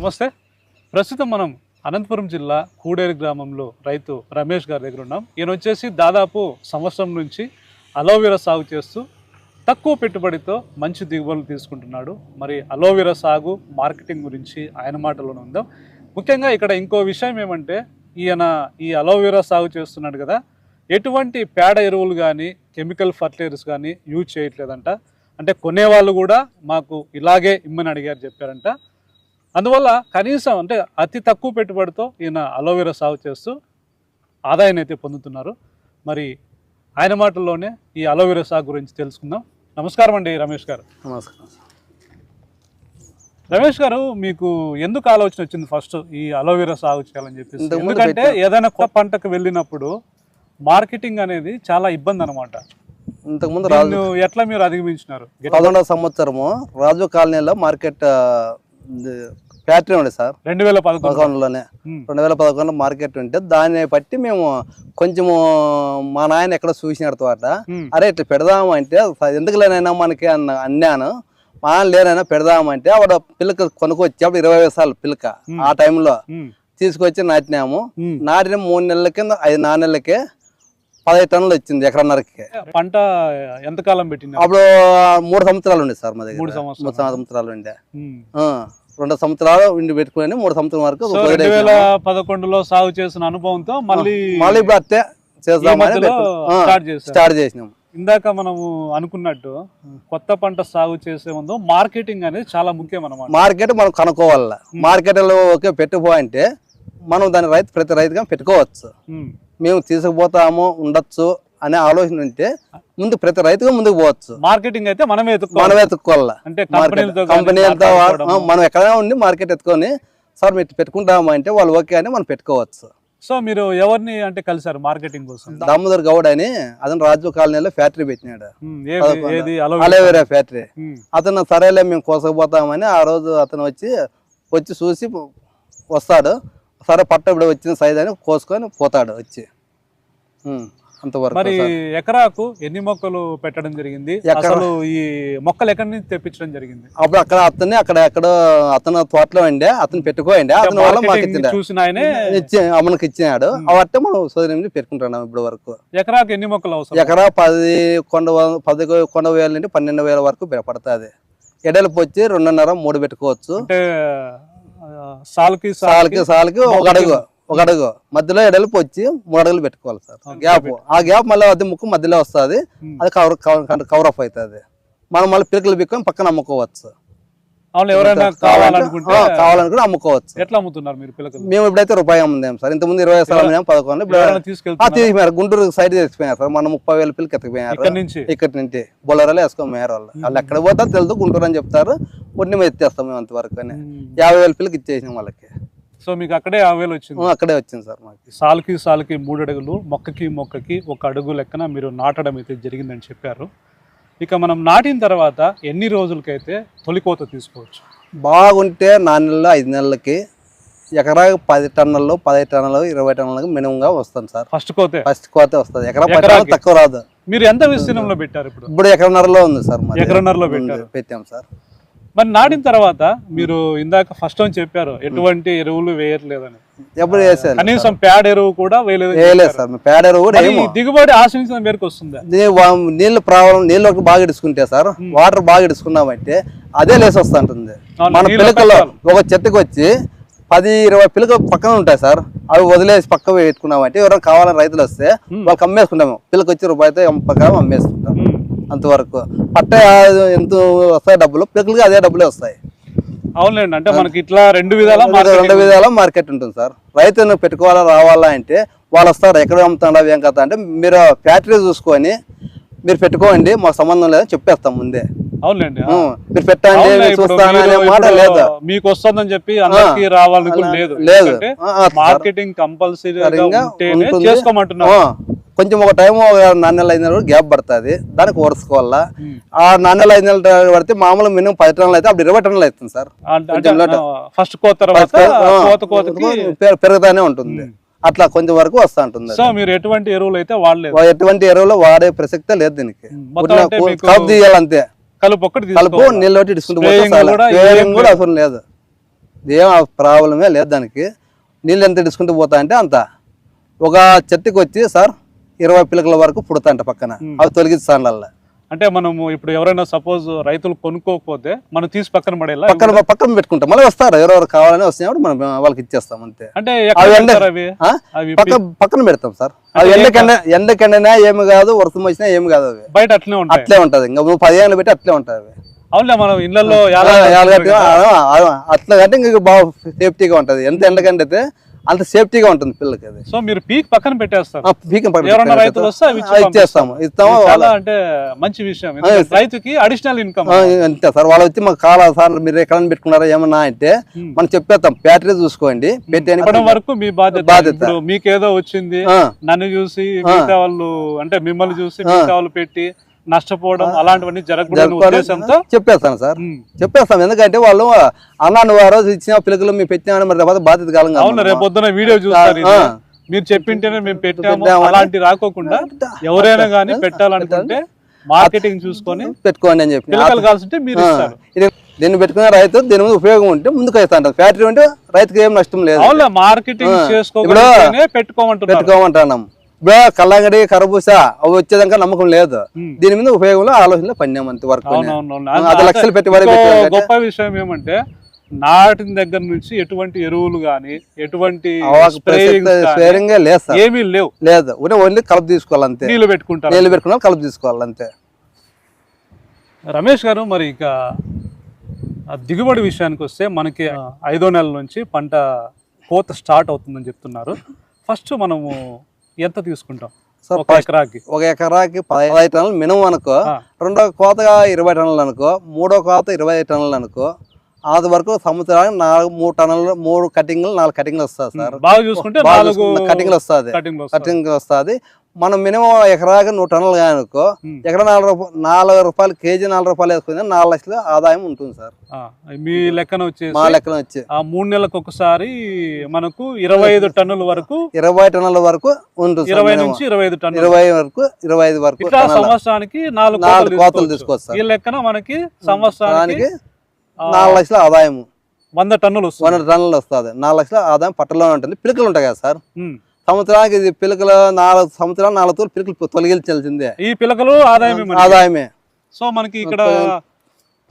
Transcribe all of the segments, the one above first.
నమస్తే. ప్రస్తుతం మనం అనంతపురం జిల్లా కూడేరు గ్రామంలో రైతు రమేష్ గారి దగ్గర ఉన్నాం. ఈయన వచ్చేసి దాదాపు సంవత్సరం నుంచి అలోవెరా సాగు చేస్తూ తక్కువ పెట్టుబడితో మంచి దిగుబడులు తీసుకుంటున్నాడు. మరి అలోవెరా సాగు మార్కెటింగ్ గురించి ఆయన మాటలోనే ఉందాం. ముఖ్యంగా ఇక్కడ ఇంకో విషయం ఏమంటే ఈయన ఈ అలోవెరా సాగు చేస్తున్నాడు కదా ఎటువంటి పేడ ఎరువులు కానీ కెమికల్ ఫర్టిలైజర్స్ కానీ యూజ్ చేయట్లేదంట. అంటే కొనేవాళ్ళు కూడా మాకు ఇలాగే ఇమ్మని అడిగారు చెప్పారంట. అందువల్ల కనీసం అంటే అతి తక్కువ పెట్టుబడితో ఈయన అలోవెరా సాగు చేస్తూ ఆదాయాన్ని అయితే పొందుతున్నారు. మరి ఆయన మాటల్లోనే ఈ అలోవెరా సాగు గురించి తెలుసుకుందాం. నమస్కారం అండి రమేష్ గారు. నమస్కారం. రమేష్ గారు మీకు ఎందుకు ఆలోచన వచ్చింది ఫస్ట్ ఈ అలోవెరా సాగు చేయాలని చెప్పేసి? ఎందుకంటే ఏదైనా కొత్త పంటకు వెళ్ళినప్పుడు మార్కెటింగ్ అనేది చాలా ఇబ్బంది అనమాట ఇంతకుముందు రాజు ఎట్లా మీరు అధిగమించినారు? పదకొండవ సంవత్సరము రాజు కాలనీలో మార్కెట్ ఫ్యాక్టరీ ఉండే సార్. రెండు వేల పదకొండు. పదకొండులోనే. రెండు వేల పదకొండులో మార్కెట్ ఉంటే దాన్ని బట్టి మేము కొంచెము మా నాయన ఎక్కడ చూసినాడు తోట. అరే ఇట్లా పెడదాము అంటే "స- ఎందుకులేనైనా మనకి అన్న అన్నాను. మా నాన్న లేనైనా పెడదామంటే ఆవిడ పిల్లక కొనుక్కొచ్చి అప్పుడు ఇరవై వేసాలు పిల్లక ఆ టైంలో తీసుకొచ్చి నాటినాము. నాటిన మూడు నెలల కింద ఐదు నాలుగు నెలలకే పదహైదు టన్నులు వచ్చింది ఎకరన్నరకి. పంట ఎంతకాలం పెట్టినారు అప్పుడు మూడు సంవత్సరాలు ఉండే సార్ మా దగ్గర. మూడు సంవత్సరాలు. ఉండే. రెండు సంవత్సరాలు ఉండి పెట్టుకుని మూడు సంవత్సరం వరకు రెండు వేల పదకొండులో సాగు చేసిన అనుభవంతో మళ్ళీ మళ్ళీ ఇప్పుడు అత్తే చేద్దామని ఆ, స్టార్ట్ చేశారు. స్టార్ట్ చేసినాం. ఇందాక మనము అనుకున్నట్టు కొత్త పంట సాగు చేసే ముందు మార్కెటింగ్ అనేది చాలా ముఖ్యం అన్నమాట. మార్కెట్ మనం కనుక్కోవాలి. మార్కెట్లో ఓకే పెట్టుకో అంటే మనం దాని రైతు ప్రతి రైతుగా పెట్టుకోవచ్చు. మేము తీసుకుపోతాము ఉండొచ్చు అనే ఆలోచన ఉంటే ముందు ప్రతి రైతుగా ముందుకు పోవచ్చు. మార్కెటింగ్ అయితే మనమే ఎత్తుకోవాలి. మనం ఎత్తుకోవాలి? అంటే కంపెనీలతో మనం ఎక్కడైనా ఉండి మార్కెట్ ఎత్తుకొని సార్ మీరు పెట్టుకుంటాము? అంటే వాళ్ళు ఓకే అని మనం పెట్టుకోవచ్చు. సో మీరు ఎవరిని అంటే కలిసారు మార్కెటింగ్ కోసం? దామోదర్ గౌడ్ అని అతను రాజు కాలనీలో ఫ్యాక్టరీ పెట్టినాడు. Aloe vera factory. అతను సరేలే మేము కోసకపోతామని ఆ రోజు అతను వచ్చి వచ్చి చూసి వస్తాడు. సరే పట్ట ఇప్పుడు వచ్చిన సైజ్ అని కోసుకొని పోతాడు వచ్చి. అంతవరకు మరి. ఎకరాకు ఎన్ని మొక్కలు పెట్టడం జరిగింది? అసలు ఈ మొక్కలు ఎక్కడి నుంచి తెప్పించడం జరిగింది? అప్పుడు అక్కడ అతన్ని అక్కడ ఎక్కడో అతను తోటలో ఉండే అతను పెట్టుకోండి అతని వల్ల మాకు చూసిన అమ్మకి ఇచ్చినాడు. అవట్టే మనం సోదరి పెట్టుకుంటున్నాం ఇప్పుడు వరకు. ఎకరాకు ఎన్ని మొక్కలు అవసరం? ఎకరా పది కొండ పది కొండ వేల నుండి పన్నెండు వేల వరకు పడుతుంది వచ్చి రెండున్నర మూడు పెట్టుకోవచ్చు. సాలుకి సాలకి సాలకి ఒక అడుగు ఒక అడుగు. మధ్యలో ఎడలుపు వచ్చి మూడు అడుగులు పెట్టుకోవాలి సార్. గ్యాప్. ఆ గ్యాప్ మళ్ళీ అది ముక్కు మధ్యలో వస్తుంది. అది కవర్ కవర్ అప్ అవుతుంది. మనం మళ్ళీ పిలకలు బిక్కొని పక్కన అమ్ముకోవచ్చు. అవును ఎవరైనా కావాలనుకుంటే కావాలనుకుంటే అమ్ముకోవచ్చు. ఎట్లా అమ్ముతున్నారు మీరు పిల్లకలు? మేము ఇప్పుడైతే రూపాయి అమ్ముదాం సార్? ఇంతకుముందు ఇరవై సార్లు అమ్మాం పదకొండు తీసిపోయారు గుంటూరు సైడ్ తెచ్చిపోయారు సార్. మన ముప్పై వేల పిల్లకి ఎత్తుకుపోయారు ఇక్కడ నుంచి? బొలరాలు వేసుకోమయ్యారు వాళ్ళు. వాళ్ళు ఎక్కడ పోతారు తెలుసు గుంటూరు అని చెప్తారు. కొన్ని మేము ఎత్తేస్తాం మేము అంతవరకు అని. యాభై వేల పిల్లకి ఇచ్చేసినాం వాళ్ళకి. సో మీకు అక్కడే యాభై వేలు వచ్చింది? అక్కడే వచ్చింది సార్ మాకు. సాలుకి సాలుకి మూడు అడుగులు మొక్కకి మొక్కకి ఒక అడుగు లెక్కన మీరు నాటడం అయితే జరిగిందని చెప్పారు. ఇక మనం నాటిన తర్వాత ఎన్ని రోజులకైతే తొలి కోత తీసుకోవచ్చు? బాగుంటే నాలుగు నెలలు ఐదు నెలలకి ఎకరా పది టన్నులు పదహైదు టన్నులు ఇరవై టన్నులకు మినిమంగా వస్తుంది సార్. ఫస్ట్ కోతే? ఫస్ట్ కోతే వస్తుంది. ఎకరా పది ఎకరాకి? టన్నులు తక్కువ రాదు. మీరు ఎంత విస్తీర్ణంలో పెట్టారు ఇప్పుడు? ఇప్పుడు ఎకరన్నరలో ఉంది సార్. ఎకరన్నరలో పెట్టారు. పెట్టాం సార్. మరి నాటిన తర్వాత మీరు ఇందాక ఫస్ట్ అని చెప్పారు ఎటువంటి ఎరువులు వేయట్లేదని. ఎప్పుడు వేసేది కనీసం పేడ ఎరువు కూడా వేయలేదు వేయలేదు సార్ పేడ ఎరువు దిగుబడి ఆశించిన మేరకు వస్తుందా? నీళ్ళు ప్రాబ్లం నీళ్ళు బాగా ఇడుచుకుంటే సార్ వాటర్ బాగా ఇడుచుకున్నామంటే అదే లేసి వస్తుంటుంది. మన పిలకలో. ఒక చెట్టుకు వచ్చి పది ఇరవై పిలక పక్కన ఉంటాయి సార్ అవి వదిలేసి పక్క పెట్టుకున్నామంటే ఎవరైనా కావాలని రైతులు వస్తే వాళ్ళకి అమ్మేసుకుంటాము పిల్లకి వచ్చి రూపాయితో ప్రకారం అమ్మేసుకుంటాం. అంతవరకు. పట్ట ఎంత వస్తాయి డబ్బులు పిలకలకి అదే డబ్బులే వస్తాయి. అవునులేండి అంటే మనకి ఇట్లా రెండు విధాల రెండు విధాల మార్కెట్ ఉంటుంది సార్. రైతును పెట్టుకోవాలా రావాలా అంటే వాళ్ళు వస్తారు ఎక్కడ అమ్ముతాడా ఏం కథ అంటే మీరు ఫ్యాక్టరీ చూసుకొని మీరు పెట్టుకోండి మాకు సంబంధం లేదని చెప్పేస్తాం ముందే. అవునులేండి ఉం, మీరు పెట్టండి చూస్తాను అనే మాట లేదు? మీకు వస్తుందని చెప్పి అందరికి రావాలని లేదు. లేదు. మార్కెటింగ్. చేసుకోమంటున్నారు. ఆ, కొంచెం ఒక టైం నాణ్యాలు నెలలు ఐదు నెలలు గ్యాప్ పడుతుంది. దానికి ఓర్చుకోవాలా? ఉం. ఆ నాణ్యాలు ఐదు నెలలు పడితే మామూలు మినిమం పది టన్నులు అయితే అప్పుడు ఇరవై టన్నులు అవుతుంది సార్. ఫస్ట్ పెరుగుతానే ఉంటుంది. అట్లా కొంచెం వరకు వస్తూ ఉంటుంది సో మీరు ఎటువంటి ఎరువులు అయితే వాడలేదు? ఎటువంటి ఎరువులు వాడే ప్రసక్తే లేదు దీనికి. కలుపు తీయాలంతే కలుపు ఒక్కటి కలుపు తీసుకోవాలి. నీళ్ళు ఒకటి ఇడుచుకుంటూ పోతే Spraying చాలు. కూడా. అవసరం లేదు. ఏం ప్రాబ్లమే లేదు దానికి. నీళ్ళు ఎంత తీసుకుంటూ పోతా అంటే అంత. ఒక చెట్టుకి వచ్చి సార్ ఇరవై పిలకల వరకు పుడతాంట పక్కన. అవి తొలగిస్తాండల్లా అంటే మనము ఇప్పుడు ఎవరైనా సపోజ్ రైతులు కొనుక్కోకపోతే మనం తీసి పక్కన పడేలా? పక్కన పక్కన పెట్టుకుంటాం. మళ్ళీ వస్తారు. ఎవరెవరు కావాలని వచ్చినప్పుడు మనం వాళ్ళకి ఇచ్చేస్తాం అంతే. అంటే పక్కన పెడతాం సార్. అవి ఎండకెండ ఎండకెండనా ఏమి కాదు వర్షం వచ్చినా ఏమి కాదు అవి. బయట అట్లనే ఉంటాయి. అట్లే ఉంటది. ఇంకా నువ్వు పదిహేను పెట్టి అట్లే ఉంటాయి అవి. అవునులే మనం ఇళ్ళలో అట్లా కంటే ఇంకా బాగా సేఫ్టీగా ఉంటది. ఎంత ఎండకంటే అంత సేఫ్టీగా ఉంటుంది పిల్లలకి అది. సో మీరు పీక్ పక్కన పెట్టేస్తారు. పీకం పక్కన. రైతులు వస్తే ఇచ్చేస్తాము. ఇస్తాము అంటే మంచి విషయం. రైతుకి అడిషనల్ ఇన్కమ్ అంతే సార్. వాళ్ళు వచ్చి మాకు కావాలా సార్? మీరు ఎక్కడ పెట్టుకున్నారా ఏమన్నా అంటే మనం చెప్పేస్తాం. బ్యాటరీ చూసుకోండి. ఇప్పటి వరకు మీ బాధ్యత బాధ్యత. మీకేదో వచ్చింది. నన్ను చూసి మిగతా వాళ్ళు అంటే మిమ్మల్ని చూసి మిగతా వాళ్ళు పెట్టి నష్టపోవడం అలాంటివన్నీ జరుపుకోవాలి. ఉద్దేశంతో చెప్పేస్తాను సార్. చెప్పేస్తాం ఎందుకంటే వాళ్ళు అన్న నువ్వు ఆ రోజు ఇచ్చిన పిల్లలు మేము పెట్టినామని మరి రేపు బాధ్యత కాలం కదా అవును మనము. రేపు పొద్దున వీడియో చూస్తారు. మీరు చెప్పింటేనే మేము పెట్టాము. అలాంటి రాకోకుండా ఎవరైనా కానీ పెట్టాలనుకుంటే మార్కెటింగ్ చూసుకొని పెట్టుకోండి అని చెప్పి పిల్లకలు కాల్సింటే మీరు దీన్ని పెట్టుకునే రైతు దీని మీద ఉపయోగం ఉంటే ముందుకు వస్తాంటారు ఫ్యాక్టరీ ఉంటే రైతుకి ఏం నష్టం లేదు మార్కెటింగ్ ఆ. చేసుకోగలిగితేనే పెట్టుకోమంటున్నారు పెట్టుకోమంటున్నాం ఇప్పుడు కల్లంగడి కరబూస అవి వచ్చేదాకా నమ్మకం లేదు. దీని మీద ఉపయోగంలో ఆలోచనలో పన్నాం అంతే వర్క్ లక్షలు పెట్టాం గొప్ప విషయం ఏమంటే నాటిన దగ్గర నుంచి ఎటువంటి ఎరువులు గాని ఎటువంటి ఏమీ లేవు. లేదు. ఓన్లీ కలుపు తీసుకోవాలి అంతే నీళ్ళు పెట్టుకుంటారు. నీళ్ళు పెట్టుకున్నా కలుపు తీసుకోవాలి అంతే రమేష్ గారు మరి ఇక ఆ దిగుబడి విషయానికి వస్తే మనకి ఐదో నెల నుంచి పంట కోత స్టార్ట్ అవుతుందని చెప్తున్నారు. ఫస్ట్ మనము ఎంత తీసుకుంటాం? సార్ ఒక ఎకరాకి? ఒక ఎకరాకి పదహైదు టన్నులు మినిమం అనుకో. రెండో కోతగా ఇరవై టన్నులు అనుకో మూడో కోత ఇరవై ఐదు టన్నులు అనుకో అది వరకు సంవత్సరానికి నాలుగు మూడు టన్నులు మూడు కటింగ్లు నాలుగు కటింగ్లు వస్తుంది సార్. బాగా చూసుకుంటే నాలుగు కటింగ్లు వస్తుంది కటింగ్ వస్తుంది మనం మినిమం ఎకరాకి నూరు టన్నులు ఉమ్. ఎకరా నాలుగు రూపాయలు నాలుగు రూపాయలు కేజీ నాలుగు రూపాయలు వేసుకుని నాలుగు లక్షల ఆదాయం ఉంటుంది సార్ మీ లెక్కన వచ్చేసి మా లెక్కన వచ్చి ఆ మూడు నెలలకు ఒకసారి మనకు ఇరవై ఐదు టన్నుల వరకు ఇరవై టన్నుల వరకు ఉంటుంది ఇరవై. నుంచి ఇరవై ఐదు టన్నులు ఇరవై వరకు ఇరవై ఐదు వరకు ఇట్లా. సంవత్సరానికి నాలుగు నాలుగు కోతలు సార్ ఈ లెక్కన మనకి సంవత్సరానికి నాలుగు లక్షల ఆదాయం వంద టన్నులు వస్తుంది వంద టన్నులు వస్తుంది నాలుగు లక్షల ఆదాయం పట్టలో ఉంటుంది పిలకలు ఉంటాయి కదా సార్. సంవత్సరానికి ఇది పిలకలు నాలుగు సంవత్సరాలు నాలుగు తూర్లు పిలకలు తొలగించాల్సిందే ఈ పిలకలు ఆదాయమే. ఆదాయమే. సో మనకి ఇక్కడ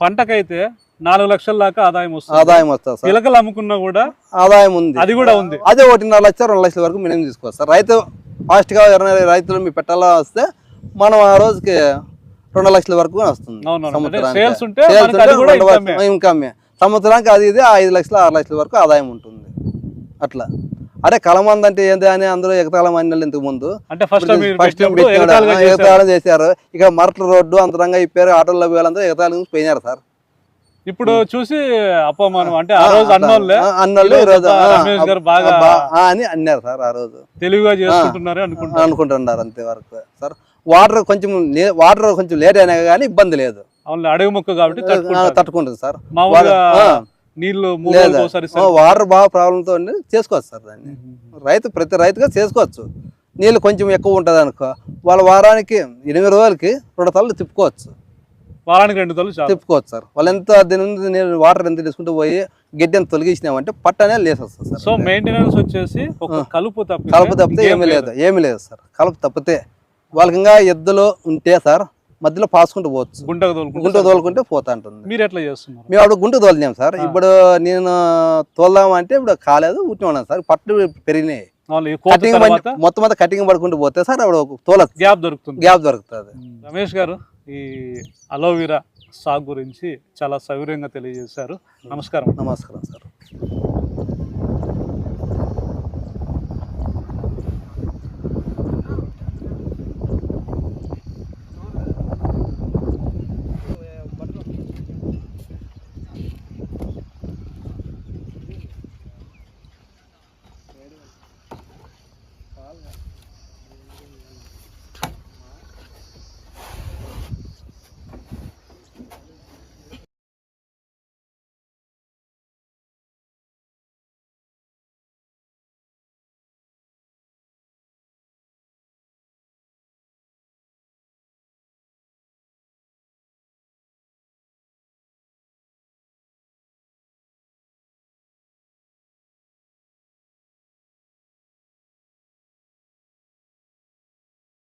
పంటకైతే నాలుగు లక్షల దాకా ఆదాయం వస్తుంది. ఆదాయం వస్తుంది సార్. పిలకలు అమ్ముకున్నా కూడా ఆదాయం ఉంది. అది కూడా ఉంది. అదే ఒకటిన్నర లక్ష రెండు లక్షల వరకు మినిమం తీసుకోవచ్చు సార్. రైతు ఫాస్ట్గా ఎవరైనా రైతులు మీ పెట్టాలా వస్తే మనం ఆ రోజుకి రెండు లక్షల వరకు వస్తుంది సంవత్సరానికి. ఇన్కమే సంవత్సరానికి అది ఇది ఐదు లక్షల ఆరు లక్షల వరకు ఆదాయం ఉంటుంది. అట్లా. అదే కలమంది అంటే ఏంది అని అందరూ ఎగతాళం అన్నారు ఇంతకు ముందు ఫస్ట్. ఎగతాళం చేశారు. ఇక మరట్ల రోడ్డు అంతరంగా ఇప్పారు. ఆటోల్లో పోయాలందరూ ఎగతాళం నుంచి పోయినారు సార్. ఇప్పుడు చూసి అపమానం. అంటే ఆ రోజు అన్నోళ్ళే. ఈ రోజు అని అన్నారు సార్ ఆ రోజు. తెలివిగా చేసుకుంటున్నారు అనుకుంటున్నారు. అంతే వరకు సార్. వాటర్ కొంచెం వాటర్ కొంచెం లేట్ అయినా కానీ ఇబ్బంది లేదు. అడవి మొక్క కాబట్టి. తట్టుకుంటుంది సార్. మామూలుగా ఆ, వాటర్ బాగా ప్రాబ్లంతో చేసుకోవచ్చు సార్ దాన్ని. రైతు ప్రతి రైతుగా చేసుకోవచ్చు. నీళ్ళు కొంచెం ఎక్కువ ఉంటుంది అనుకో వాళ్ళ వారానికి ఎనిమిది రోజులకి రెండు తలలు తిప్పుకోవచ్చు. వారానికి రెండు తల్లు తిప్పుకోవచ్చు సార్. వాళ్ళు ఎంత దీని నుండి నీళ్ళు వాటర్ ఎంత తీసుకుంటూ పోయి గడ్డి ఎంత తొలగించినామంటే పట్ట అనేది లేసేస్తుంది సార్. సో మెయింటెనెన్స్ వచ్చేసి కలుపు తప్పితే కలుపు తప్పితే ఏమీ లేదు ఏమీ లేదు సార్. కలుపు తప్పితే వాళ్ళకి ఇంకా ఎద్దులు ఉంటే సార్ మధ్యలో పాసుకుంటూ పోవచ్చు. తోలుకుంటూ గుంట తోలుకుంటే పోతా ఉంటుంది మీరు ఎట్లా చేస్తున్నారు? మేము అప్పుడు గుంట తోలినాం సార్. ఇప్పుడు నేను తోలుదామంటే ఇప్పుడు కాలేదు ఉట్టి ఉన్నాను సార్. పట్టు పెరిగినాయి. కటింగ్ మొత్తం అంతా కటింగ్ పడుకుంటూ పోతే సార్ అప్పుడు తోలదు గ్యాప్ దొరుకుతుంది. గ్యాప్ దొరుకుతుంది. రమేష్ గారు ఈ అలోవెరా సాగు గురించి చాలా సౌకర్యంగా తెలియజేశారు. నమస్కారం. నమస్కారం సార్.